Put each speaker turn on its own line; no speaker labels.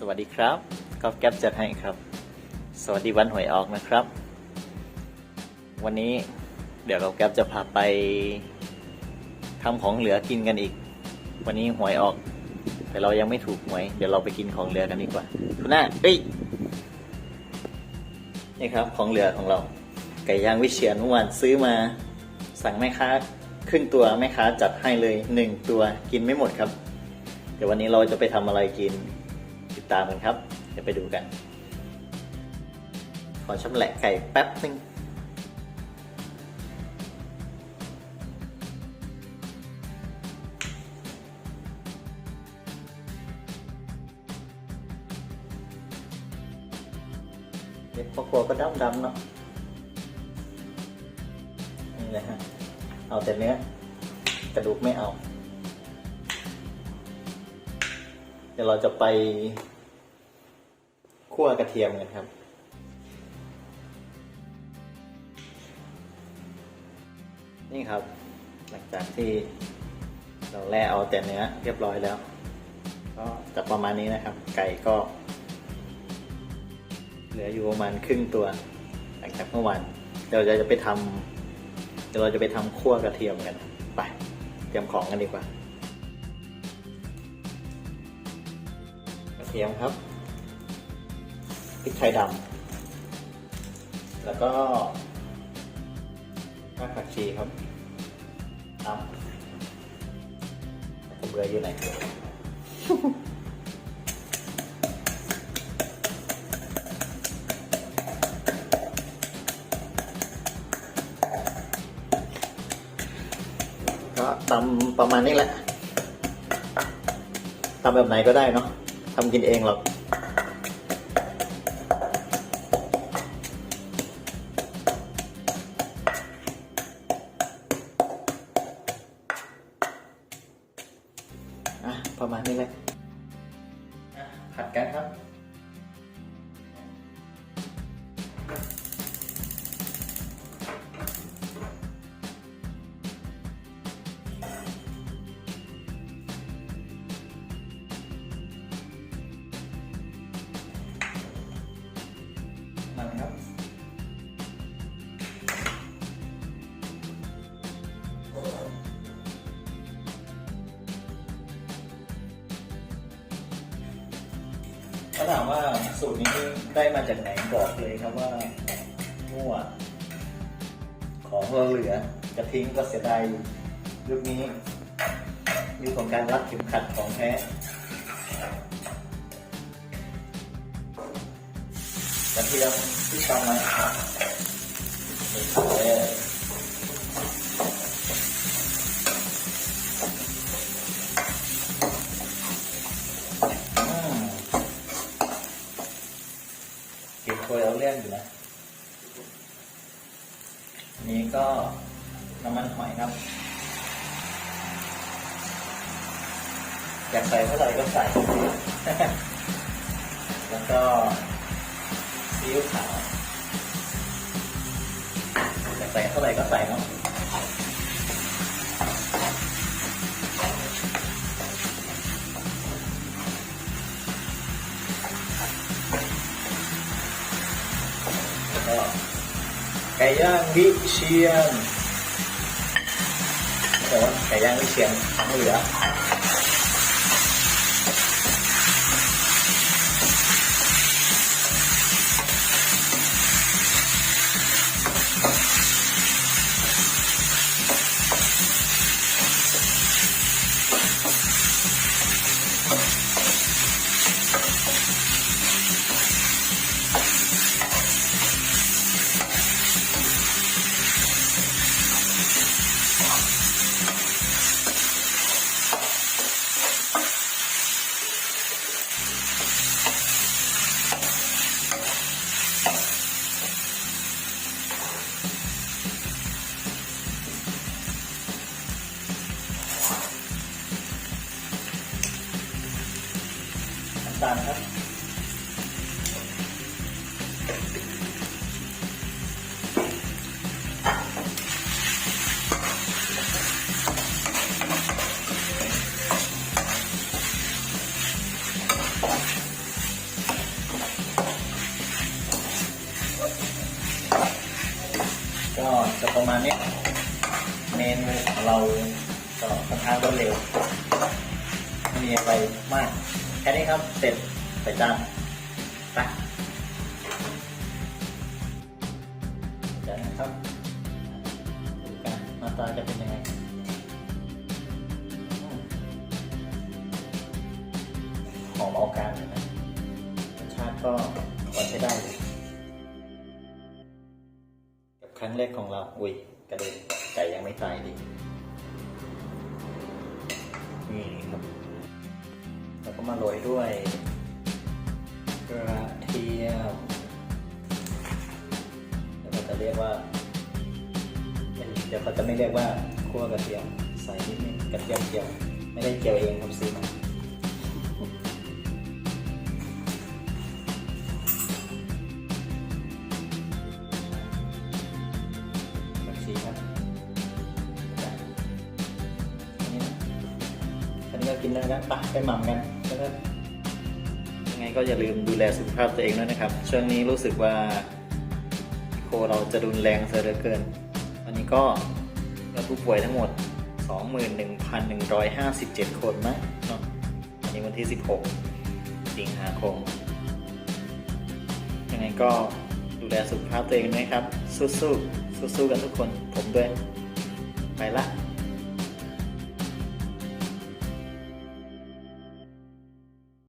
สวัสดีครับก็แก๊ปจัดให้ครับ สวัสดีวันหวยออกนะครับ วันนี้เดี๋ยวเราแก๊ปจะพาไปทำของเหลือกินกันอีก วันนี้หวยออก แต่เรายังไม่ถูกหวย เดี๋ยวเราไปกินของเหลือกันดีกว่าทุน่าเฮ้ยนี่ครับของเหลือของเราไก่ย่างวิเชียนเมื่อวานซื้อมา สั่งแม่ค้าครึ่งตัวแม่ค้าจัดให้เลยหนึ่งตัวกินไม่หมดครับ เดี๋ยววันนี้เราจะไปทำอะไรกิน ติดตามกันครับ เดี๋ยวไปดูกันขอชำแหละไก่แป๊บนึงเด็กพ่อครัวก็ดำดำๆเนาะนี่เลยฮะ เอาแต่เนื้อกระดูกไม่เอา เดี๋ยวเราจะไป คั่วกระเทียมกันครับนี่ครับ หลังจากที่เราแล่เอาแต่เนื้อเรียบร้อยแล้ว ก็จะประมาณนี้นะครับ ไก่ก็ เหลืออยู่ประมาณครึ่งตัว หลังจากเมื่อวานเดี๋ยวเราจะไปทำเดี๋ยวเราจะไปทำคั่วกระเทียมกันไปเตรียมของกันดีกว่า กระเทียมครับ ริกไทยดำแล้วก็รากผักชีครับตำเบื่ออยู่ไหนก็ตำประมาณนี้แหละตำแบบไหนก็ได้เนาะทำกินเองหรอก ผั ถ้าถามว่าสูตรนี้ได้มาจากไหนบอกเลยครับว่ามั่วของเราเหลือจะทิ้งก็เสียดายยู่ยุคนี้ยุคของการรัดเข็มขัดของแท้กระเทียมที่ตำมาเอออืมเก็บโคยเอาเรื่องอยู่นะ นี่ก็น้ำมันหอยครับอยากใส่เท่าไหร่ก็ใส่ แล้วก็ซีอิ๊วขาวอยากใส่เท่าไหร่ก็ใส่เนาะ ไก่ย่างวิเชียาลครับก็จะประมาณนี้เมนูของเราก็ค่อนข้างรวดเร็วไม่มีอะไรมาก ค่นี้ครับ เสร็จใส่จานไปจานนะครับดูกันหน้าตาจะเป็นยังไงหอมเอาการเลยนะรสชาติก็พอใช้ได้เลยกับครั้งแรกของเรา อุ้ยกระเด็นไก่ยังไม่ตายดีนี่ครับ ก็มาโรยด้วยกระเทียมแล้วก็จะเรียกว่าเดี๋ยวเขาจะไม่เรียกว่าคั่วกระเทียมใส่นิดนึงกระเทียมเจียว ไม่ได้เจียวเองครับซื้อมา กินแล้วนะไปไปหม่ำกันแล้วก็ยังไงก็อย่าลืมดูแลสุขภาพตัวเองด้วยนะครับ ช่วงนี้รู้สึกว่าโคเราจะรุนแรงเสียเหลือเกินวันนี้ก็ยอดผู้ป่วยทั้งหมด 21,157 คนนะเนาะวันนี้วันที่ 16 สิงหาคม ยังไงก็ดูแลสุขภาพตัวเองด้วยครับ สู้ๆสู้ๆกันทุกคน ผมด้วย ไปละ